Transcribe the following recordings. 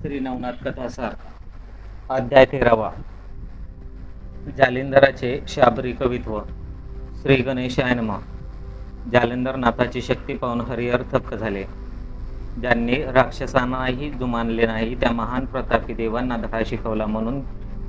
श्री नवनाथ कथासार अध्याय तेरावा. जालिंदराचे शाबरी कवित्व. श्री गणेशाय नमः. जालिंदरनाथाची शक्ती पाहून हरिहर थक्क झाले. ज्यांनी राक्षसांनाही जुमानले नाही त्या महान प्रतापी देवांना धडा शिकवला म्हणून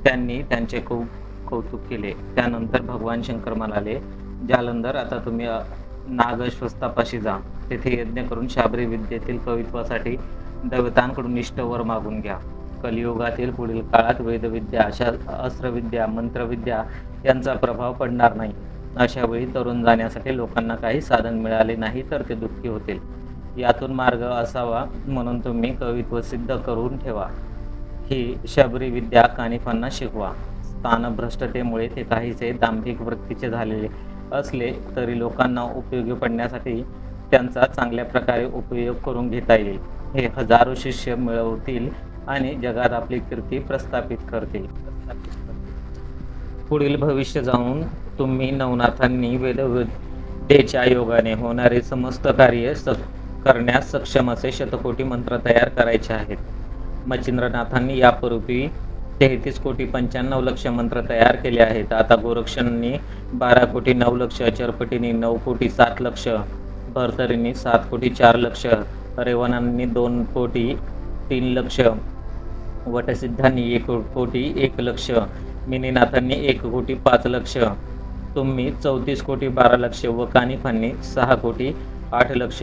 त्यांनी त्यांचे खूप कौतुक केले. त्यानंतर भगवान शंकर म्हणाले जालंधर आता तुम्ही अ, नागश्वस्तापाशी जा. तेथे यज्ञ करून शाबरी विद्येतील कवित्वासाठी दैवतांकडून निष्ठवर मागून घ्या. कलियुगातील पुढील काळात वेदविद्या अशा अस्त्रविद्या मंत्रविद्या यांचा प्रभाव पडणार नाही. अशा वेळी तरुण जाण्यासाठी लोकांना काही साधन मिळाले नाही तर ते दुःखी होतील. यातून मार्ग असावा म्हणून तुम्ही कवित्व सिद्ध करून ठेवा. ही शबरी विद्या कानिफांना शिकवा. स्थानभ्रष्टतेमुळे ते काहीसे दांभिक वृत्तीचे झालेले असले तरी लोकांना उपयोगी पडण्यासाठी त्यांचा चांगल्या प्रकारे उपयोग करून घेता येईल. हे हजारो शिष्य मिळवतील आणि जगात आपली कीर्ती प्रस्थापित करतील. पुढील भविष्य जाऊन तुम्ही नवनाथांनी वेदविद्येच्या योगाने होणारे समस्त कार्य स करण्यास सक्षम असे शतकोटी मंत्र तयार करायचे आहेत. मच्छिंद्रनाथांनी यापूर्वी तेहतीस कोटी पंच्याण्णव लक्ष मंत्र तयार केले आहेत. आता गोरक्षांनी बारा कोटी नऊ लक्ष चरपटींनी नऊ कोटी सात लक्ष भरतरींनी सात कोटी चार लक्ष रेवणांनी दोन कोटी तीन लक्ष. वटसिद्धांनी एक कोटी एक लक्ष. मिनीनाथांनी एक कोटी पाच लक्ष. तुम्ही चौतीस कोटी बारा लक्ष व कानिफांनी सहा कोटी आठ लक्ष.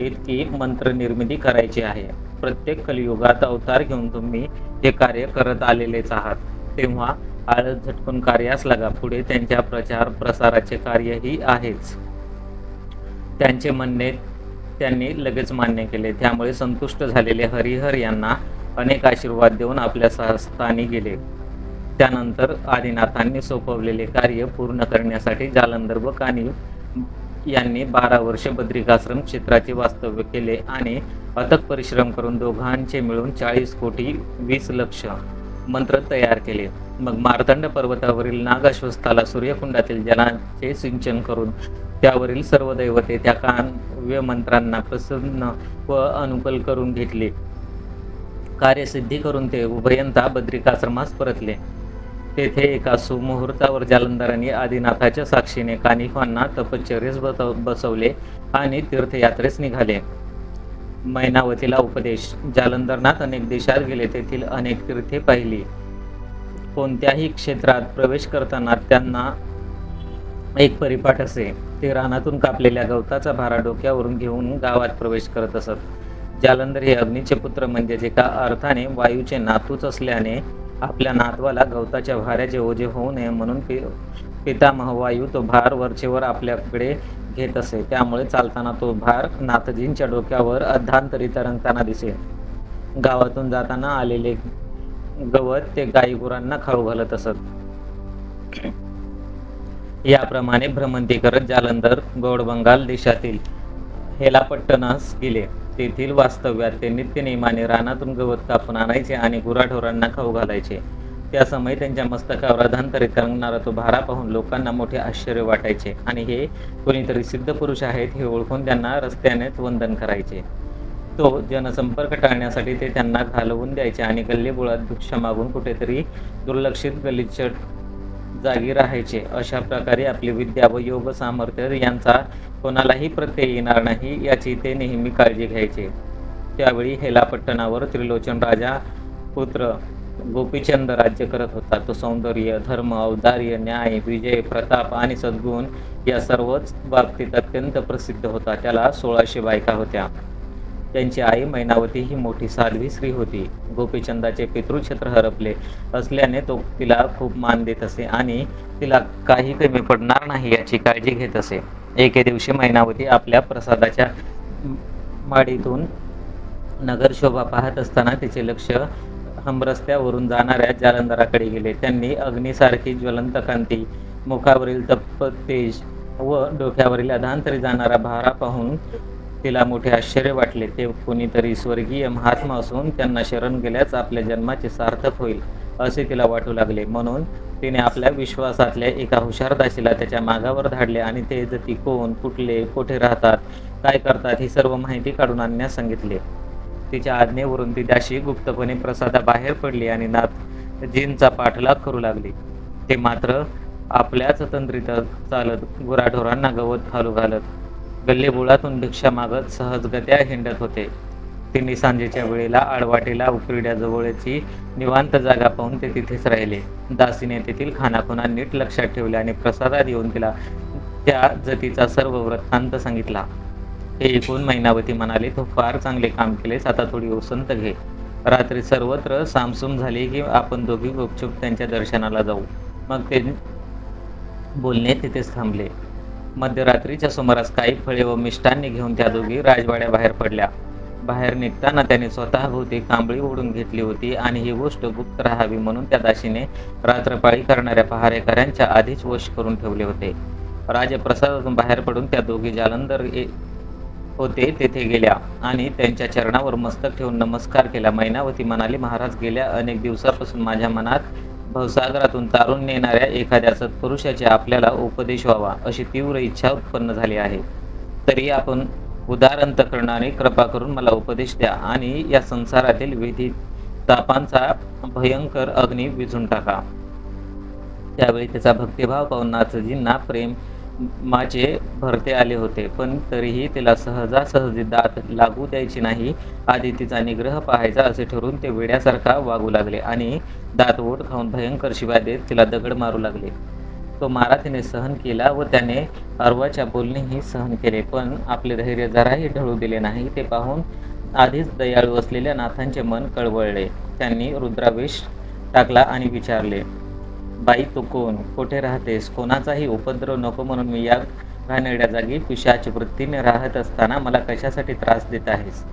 इतकी मंत्र निर्मिती करायची आहे. प्रत्येक कलियुगात अवतार घेऊन तुम्ही हे कार्य करत आलेलेच आहात. तेव्हा आळत झटकून कार्यास लागा. पुढे त्यांच्या प्रचार प्रसाराचे कार्यही आहेच. त्यांचे म्हणणे त्यांनी लगेच मान्य केले. त्यामुळे संतुष्ट झालेले हरिहर यांना अनेक आशीर्वाद देऊन आपल्या सहस्थानी गेले. त्यानंतर आदिनाथांनी सोपवलेले कार्य पूर्ण करण्यासाठी जालंधर व कानी यांनी बारा वर्षे बद्रिकाश्रम क्षेत्राचे वास्तव्य केले आणि अथक परिश्रम करून दोघांचे मिळून चाळीस कोटी वीस लक्ष मंत्र तयार केले. मग मार्तंड पर्वतावरील नागाश्वस्थाला सूर्यकुंडातील जलाचे सिंचन करून त्यावरील सर्व दैवते त्या काव्य मंत्रांना प्रसन्न व अनुकूल करून घेतले. कार्यसिद्धी करून ते उभयंता बद्रिकाश्रमास परतले. तेथे एका सुमुहूर्तावर जालंधरांनी आदिनाथाच्या साक्षीने कानिफांना तपश्चर्येस बसवले आणि तीर्थयात्रेस निघाले. मैनावतीला उपदेश. जालंधरनाथ अनेक देशात गेले तेथील अनेक तीर्थे पाहिली. कोणत्याही क्षेत्रात प्रवेश करताना त्यांना एक परिपाठ असे. ते रानातून कापलेल्या गवताचा भारा डोक्यावरून घेऊन गावात प्रवेश करत असत. जालंधर हे अग्नीचे पुत्र म्हणजे एका अर्थाने वायूचे नातूच असल्याने आपल्या नातवाला गवताच्या भाऱ्याचे ओझे होऊ नये म्हणून पि पितामह वायू तो भार वरचेवर आपल्याकडे घेत असे. त्यामुळे चालताना तो भार नाथजींच्या डोक्यावर अध्यांतरी तरंगताना दिसे. गावातून जाताना आलेले गवत ते गाई गुरांना खाऊ घालत असत. याप्रमाणे भ्रमंती करत जालंधर गौडबंगाल देशातील हेलापट्टणास गेले. तेथील वास्तव्यात ते नित्यनेमाने रानातून गवत कापून आणायचे आणि गुराढोरांना खाऊ घालायचे. त्यासमयी त्यांच्या मस्तकावर अधांतरित रंगणारा तो भारा पाहून लोकांना मोठे आश्चर्य वाटायचे. आणि हे कोणीतरी सिद्ध पुरुष आहेत हे ओळखून त्यांना रस्त्यानेच वंदन करायचे. तो जनसंपर्क टाळण्यासाठी ते त्यांना घालवून द्यायचे आणि गल्लीबोळात भिक्षा मागून कुठेतरी दुर्लक्षित गलिच्छ जागी राहायचे. अशा प्रकारे आपली विद्या व योग सामर्थ्य यांचा कोणालाही प्रत्यय येणार नाही याची ते नेहमी काळजी घ्यायचे. त्यावेळी हेलापट्टणावर त्रिलोचन राजा पुत्र गोपीचंद राज्य करत होता. तो सौंदर्य धर्म औदार्य न्याय विजय प्रताप आणि सद्गुण या सर्वच बाबतीत अत्यंत प्रसिद्ध होता. त्याला सोळाशे बायका होत्या. त्यांची आई मैनावती ही मोठी साध्वी स्त्री होती. गोपीचंदाचे पितृक्षेत्र हरपले असल्याने तो तिला खूप मान देत असे आणि तिला काही कमी पडणार नाही याची काळजी घेत असे. एके दिवशी मैनावती आपल्या प्रसादाच्या माडीतून नगर शोभा पाहत असताना तिचे लक्ष हमरस्त्यावरून जाणाऱ्या जालंधराकडे गेले. त्यांनी अग्नीसारखी ज्वलंत कांती मुखावरील तप्प तेज व डोक्यावरील अधांतरी जाणारा भारा पाहून तिला मोठे आश्चर्य वाटले. ते कोणीतरी स्वर्गीय महात्मा असून त्यांना शरण गेल्यास आपल्या जन्माचे सार्थक होईल असे तिला वाटू लागले. म्हणून तिने आपल्या विश्वासातल्या एका हुशार दासीला त्याच्या मागावर धाडले आणि ते जती कोण कुठले कोठे राहतात काय करतात ही सर्व माहिती काढून आणण्यास सांगितले. तिच्या आज्ञेवरून ती दाशी गुप्तपणे प्रसादाबाहेर पडली आणि नाथजींचा पाठलाग करू लागली. ते मात्र आपल्याच तंत्रीत चालत गुराढोरांना गवत खालू घालत गल्लीबुळातून भिक्षा मागत सहजगत्या हिंडत होते. तिने सांजेच्या वेळेला आडवाटेला उकरड्याजवळची निवांत जागा पाहून ते तिथेच राहिले. दासीने तेथील खानाखुणा नीट लक्षात ठेवले आणि प्रसादात येऊन तिला त्या जतीचा सर्व वृत्तांत सांगितला. हे ऐकून मैनावती म्हणाले तू फार चांगले काम केलेस आता थोडी उसंत घे. रात्री सर्वत्र सामसूम झाली की आपण दोघी गुपचूप त्यांच्या दर्शनाला जाऊ. मग ते बोलणे तिथेच थांबले. मध्यरात्रीच्या सुमारास काही फळे व मिष्टांनी घेऊन त्या दोघी राजवाड्याबाहेर पडल्या. बाहेर निघताना त्याने स्वतःभोवती कांबळी ओढून घेतली होती आणि ही गोष्ट गुप्त राहावी म्हणून त्या दाशीने रात्रपाळी करणाऱ्या पहारेकऱ्यांच्या आधीच वश करून ठेवले होते. राजप्रसादातून बाहेर पडून त्या दोघी जालंधर ए- होते तेथे गेल्या आणि त्यांच्या चरणावर मस्तक ठेवून नमस्कार केला. मैनावती म्हणाली महाराज गेल्या अनेक दिवसापासून माझ्या मनात भवसागरातून तारून नेणाऱ्या एखाद्या सत्पुरुषाचे आपल्याला उपदेश व्हावा अशी तीव्र इच्छा उत्पन्न झाली आहे. तरी आपण उदार अंतकरणाने कृपा करून मला उपदेश द्या आणि या संसारातील विधी तापांचा भयंकर अग्नी विझून टाका. त्यावेळी त्याचा भक्तिभाव पाहून नाथजींना प्रेम माझे भरते आले होते पण तरीही तिला सहजासहजी दात लागू द्यायची नाही. आधी तिचा निग्रह पाहायचा असे ठरून ते वेड्यासारखा वागू लागले आणि दात ओढ खाऊन भयंकर शिवाय देत तिला दगड मारू लागले. तो मारा तिने सहन केला व त्याने अर्वाच्या बोलणेही सहन केले पण आपले धैर्य जराही ढळू दिले नाही ते पाहून आधीच दयाळू असलेल्या नाथांचे मन कळवळले. त्यांनी रुद्रावेश टाकला आणि विचारले बाई तू कोण? कुठे राहतेस? कोणाचाही उपद्रव नको म्हणून मी या घाणेरड्या जागी पिशाच वृत्तीने राहत असताना मला कशासाठी त्रास देत आहेस?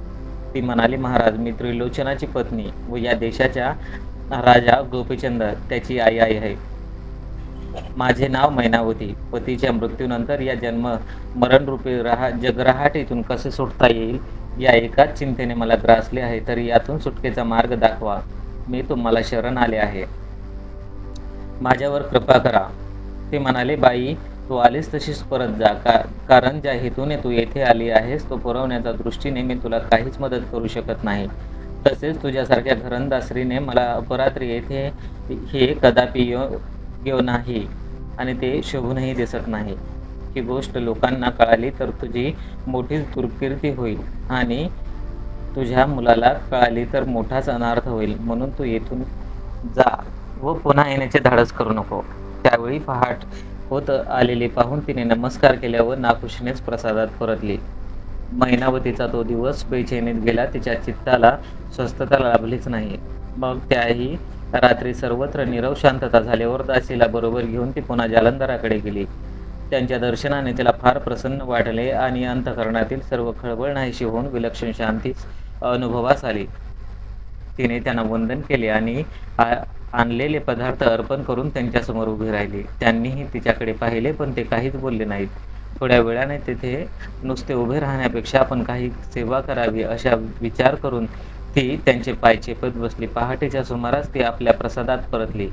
ती म्हणाली महाराज मी त्रिलोचनाची पत्नी व या देशाच्या राजा गोपीचंद त्याची आई आई आहे. माझे नाव मैनावती. पतीच्या मृत्यूनंतर या जन्म मरणरूपी राहा जगराहाटीतून कसे सुटता येईल? या एकाच चिंतेने मला त्रासले आहे. तरी यातून सुटकेचा मार्ग दाखवा. मी तुम्हाला शरण आले आहे. माझ्यावर कृपा करा. ते म्हणाले बाई तू आलीस तशीच परत जा. का कारण ज्या हेतूने तू येथे आली आहेस तो पुरवण्याच्या दृष्टीने मी तुला काहीच मदत करू शकत नाही. तसेच तुझ्यासारख्या घरंदासरीने मला अपरात्री येथे हे कदापि योग्य नाही आणि ते शोभूनही दिसत नाही. ही गोष्ट लोकांना कळाली तर तुझी मोठीच दुर्कीर्ती होईल आणि तुझ्या मुलाला कळाली तर मोठाच अनार्थ होईल. म्हणून तू येथून जा. व पुन्हा येण्याचे धाडस करू नको. त्यावेळी पहाट होत आलेली पाहून तिने नमस्कार केल्या व नाखुशीनेच प्रसादात परतली. महिनावतीचा तो दिवस बेचैनीत गेला. तिच्या चित्ताला स्वस्थता लाभलीच नाही. मग त्याही रात्री सर्वत्र निरव शांतता झाल्यावर दासीला बरोबर घेऊन ती पुन्हा जालंधराकडे गेली. त्यांच्या दर्शनाने तिला फार प्रसन्न वाटले आणि अंतकरणातील सर्व खळबळ नाहीशी होऊन विलक्षण शांती अनुभवास आली. तिने त्यांना वंदन केले आणि आणलेले पदार्थ अर्पण करून त्यांच्यासमोर उभी राहिली. त्यांनीही तिच्याकडे पाहिले पण ते काहीच बोलले नाहीत. थोड्या वेळाने तिथे नुसते उभे राहण्यापेक्षा आपण काही सेवा करावी अशा विचार करून ती त्यांचे पाय चेपत बसली. पहाटेच्या सुमारास ती आपल्या प्रसादात परतली.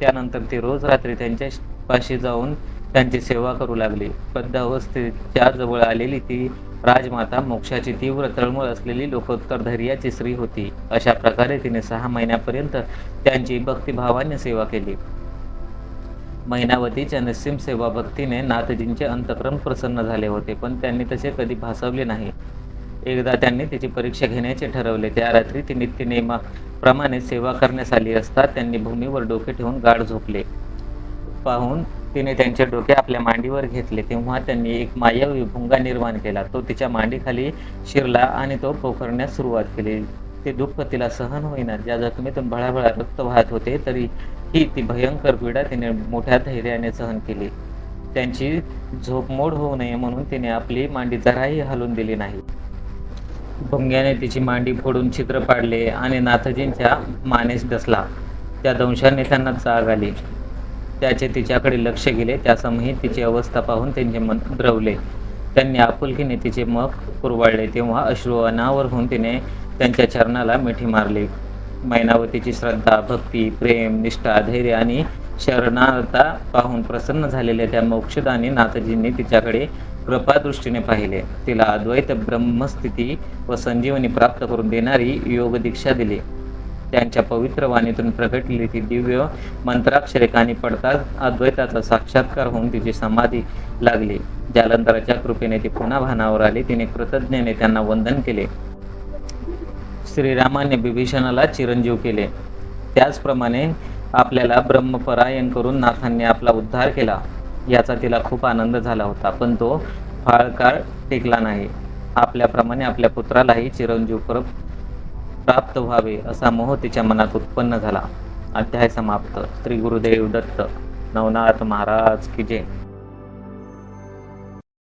त्यानंतर ती रोज रात्री त्यांच्या पाशी जाऊन त्यांची सेवा करू लागली. बद्धावस्थेच्या जवळ आलेली ती राजमाता मोक्षाची तीव्र तळमळ असलेली लोकोत्तर धैर्याची स्त्री होती. अशा प्रकारे तिने सहा महिन्यापर्यंत त्यांची भक्तिभावाने सेवा केली. महिनावतीच्या निस्सीम सेवा भक्तीने नाथजींचे अंतक्रम प्रसन्न झाले होते पण त्यांनी तसे कधी भासवले नाही. एकदा त्यांनी तिची परीक्षा घेण्याचे ठरवले. त्या रात्री ती नित्यनेमाप्रमाणे सेवा करण्यास आली असता त्यांनी भूमीवर डोके ठेवून गाढ झोपले. पाहून तिने त्यांचे डोके आपल्या मांडीवर घेतले तेव्हा त्यांनी एक मायावी भुंगा निर्माण केला. तो तिच्या मांडीखाली शिरला आणि तो पोखरण्यास सुरुवात केली. ते दुःख तिला सहन होईना. ज्या जखमेतून भळाभळा रक्त वाहत होते तरी ही ती भयंकर पीडा तिने मोठ्या धैर्याने सहन केली. त्यांची झोपमोड होऊ नये म्हणून तिने आपली मांडी जराही हलून दिली नाही. भुंग्याने तिची मांडी फोडून छिद्र पाडले आणि नाथजींच्या मानेस डसला त्या दंशाने त्यांना जाग आली. त्याचे तिच्याकडे लक्ष गेले. त्यासमयी तिची अवस्था पाहून त्यांचे मन द्रवले. त्यांनी आपुलकीने तिचे मग कुरवाळले तेव्हा अश्रू अनावर होऊन तिने त्यांच्या चरणाला मिठी मारली. मैनावतीची श्रद्धा भक्ती प्रेम निष्ठा धैर्य आणि शरणार्था पाहून प्रसन्न झालेल्या त्या मोक्षदानी नाथजींनी तिच्याकडे कृपादृष्टीने पाहिले. तिला अद्वैत ब्रह्मस्थिती व संजीवनी प्राप्त करून देणारी योग दीक्षा दिली. त्यांच्या पवित्र वाणीतून प्रगटलेली ती दिव्य मंत्राक्षरे कानी पडताच अद्वैताचा साक्षात्कार होऊन तिची समाधी लागली. जालंधराच्या कृपेने ती पुन्हा भानावर आली. तिने कृतज्ञेने त्यांना वंदन केले. श्रीरामाने बिभीषणाला चिरंजीव केले. त्याचप्रमाणे आपल्याला ब्रह्मपरायण करून नाथांनी आपला उद्धार केला. याचा तिला खूप आनंद झाला होता पण तो फाळकाळ टिकला नाही. आपल्याप्रमाणे आपल्या पुत्रालाही चिरंजीव पर प्राप्त व्हावे असा मोह तिच्या मनात उत्पन्न झाला. अध्याय समाप्त. श्री गुरुदेव दत्त. नवनाथ महाराज की जय.